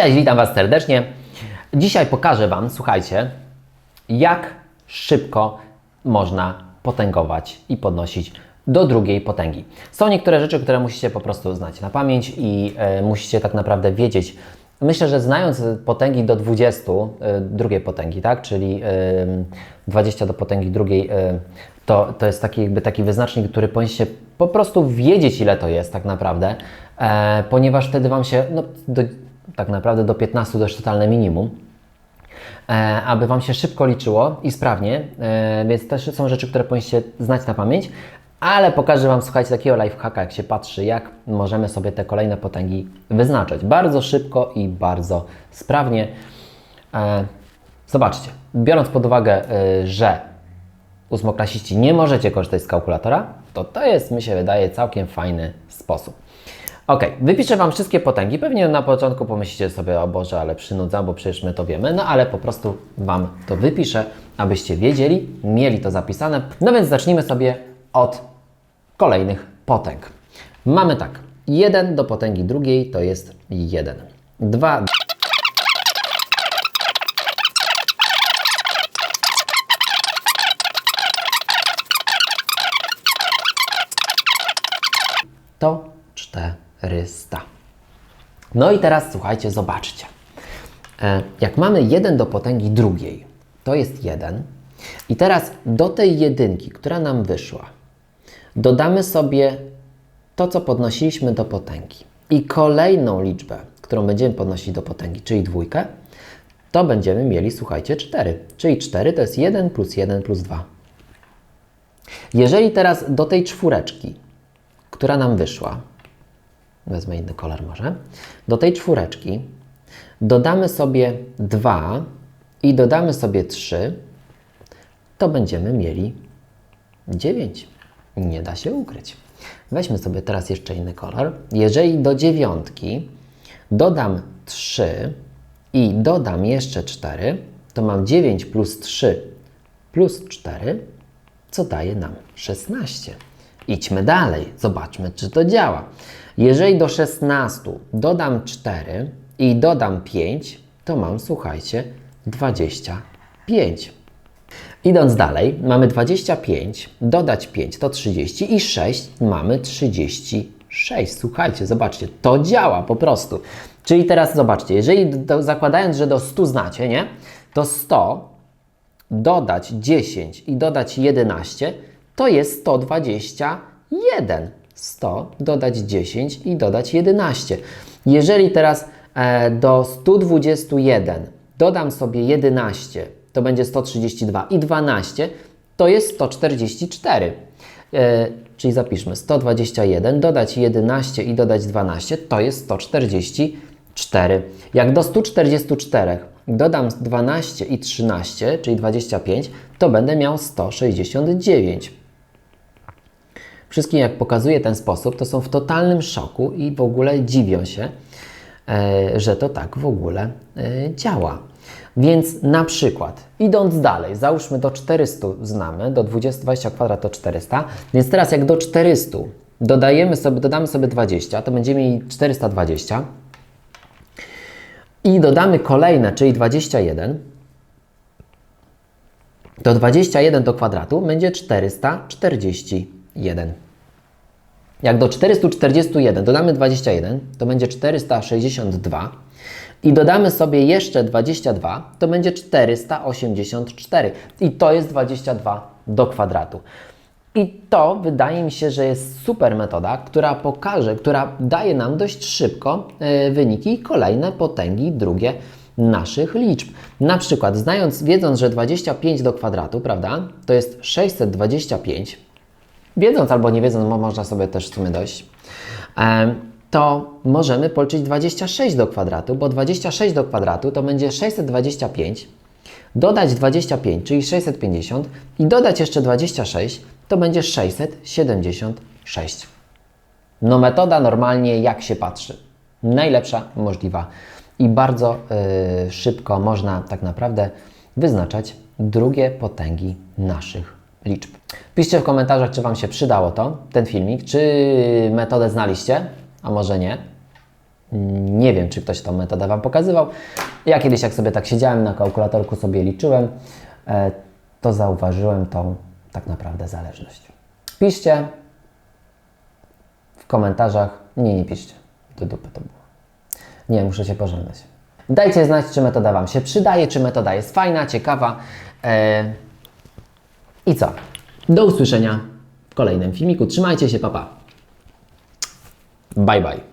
Cześć, witam Was serdecznie. Dzisiaj pokażę Wam, słuchajcie, jak szybko można potęgować i podnosić do drugiej potęgi. Są niektóre rzeczy, które musicie po prostu znać na pamięć i e, musicie tak naprawdę wiedzieć. Myślę, że znając potęgi do 20, e, drugiej potęgi, tak, czyli e, 20 do potęgi drugiej, to, to jest taki, jakby taki wyznacznik, który powinniście po prostu wiedzieć, ile to jest tak naprawdę, e, ponieważ wtedy Wam się, no, do, tak naprawdę do 15 to jest totalne minimum e, aby Wam się szybko liczyło i sprawnie, e, więc też są rzeczy, które powinniście znać na pamięć, ale pokażę Wam, słuchajcie, takiego lifehacka, jak się patrzy, jak możemy sobie te kolejne potęgi wyznaczać. Bardzo szybko i bardzo sprawnie. E, Zobaczcie, biorąc pod uwagę, że ósmoklasiści nie możecie korzystać z kalkulatora, to to jest, mi się wydaje, całkiem fajny sposób. Ok, wypiszę Wam wszystkie potęgi. Pewnie na początku pomyślicie sobie, o Boże, ale przynudza, bo przecież my to wiemy. No ale po prostu Wam to wypiszę, abyście wiedzieli, mieli to zapisane. No więc zacznijmy sobie od kolejnych potęg. Mamy tak, 1 do potęgi drugiej to jest 1. 2 to 400. No i teraz słuchajcie, zobaczcie. E, Jak mamy 1 do potęgi drugiej, to jest 1. I teraz do tej jedynki, która nam wyszła, dodamy sobie to, co podnosiliśmy do potęgi. I kolejną liczbę, którą będziemy podnosić do potęgi, czyli dwójkę, to będziemy mieli, słuchajcie, 4. Czyli 4 to jest 1 plus 1 plus 2. Jeżeli teraz do tej czwóreczki, która nam wyszła, wezmę inny kolor może, do tej czwóreczki dodamy sobie 2 i dodamy sobie 3, to będziemy mieli 9. Nie da się ukryć. Weźmy sobie teraz jeszcze inny kolor. Jeżeli do dziewiątki dodam 3 i dodam jeszcze 4, to mam 9 plus 3 plus 4, co daje nam 16. Idźmy dalej, zobaczmy, czy to działa. Jeżeli do 16 dodam 4 i dodam 5, to mam, słuchajcie, 25. Idąc dalej, mamy 25, dodać 5 to 30 i 6 mamy 36. Słuchajcie, zobaczcie, to działa po prostu. Czyli teraz zobaczcie, jeżeli do, zakładając, że do 100 znacie, nie? To 100 dodać 10 i dodać 11 to jest 121. 100 dodać 10 i dodać 11. Jeżeli teraz e, do 121 dodam sobie 11, to będzie 132 i 12, to jest 144. E, czyli zapiszmy 121, dodać 11 i dodać 12, to jest 144. Jak do 144 dodam 12 i 13, czyli 25, to będę miał 169. Wszystkim, jak pokazuję ten sposób, to są w totalnym szoku i w ogóle dziwią się, e, że to tak w ogóle e, działa. Więc na przykład, idąc dalej, załóżmy do 400 znamy, do 20, 20 kwadrat to 400, więc teraz jak do 400 dodajemy sobie, dodamy sobie 20, to będziemy mieli 420 i dodamy kolejne, czyli 21, to 21 do kwadratu będzie 441. Jak do 441 dodamy 21, to będzie 462 i dodamy sobie jeszcze 22, to będzie 484 i to jest 22 do kwadratu. I to wydaje mi się, że jest super metoda, która pokaże, która daje nam dość szybko e, wyniki kolejne potęgi drugie naszych liczb. Na przykład, znając, wiedząc, że 25 do kwadratu, prawda, to jest 625, wiedząc albo nie wiedząc, bo można sobie też w sumie dojść, to możemy policzyć 26 do kwadratu, bo 26 do kwadratu to będzie 625, dodać 25, czyli 650 i dodać jeszcze 26, to będzie 676. No metoda normalnie jak się patrzy. Najlepsza możliwa i bardzo y, szybko można tak naprawdę wyznaczać drugie potęgi naszych liczb. Piszcie w komentarzach, czy Wam się przydało to, ten filmik, czy metodę znaliście, a może nie. Nie wiem, czy ktoś tą metodę Wam pokazywał. Ja kiedyś, jak sobie tak siedziałem na kalkulatorku, sobie liczyłem, e, to zauważyłem tą tak naprawdę zależność. Piszcie w komentarzach. Nie, nie piszcie. Do dupy to było. Nie, muszę się pożegnać. Dajcie znać, czy metoda Wam się przydaje, czy metoda jest fajna, ciekawa. I co? Do usłyszenia w kolejnym filmiku. Trzymajcie się, papa. Bye bye.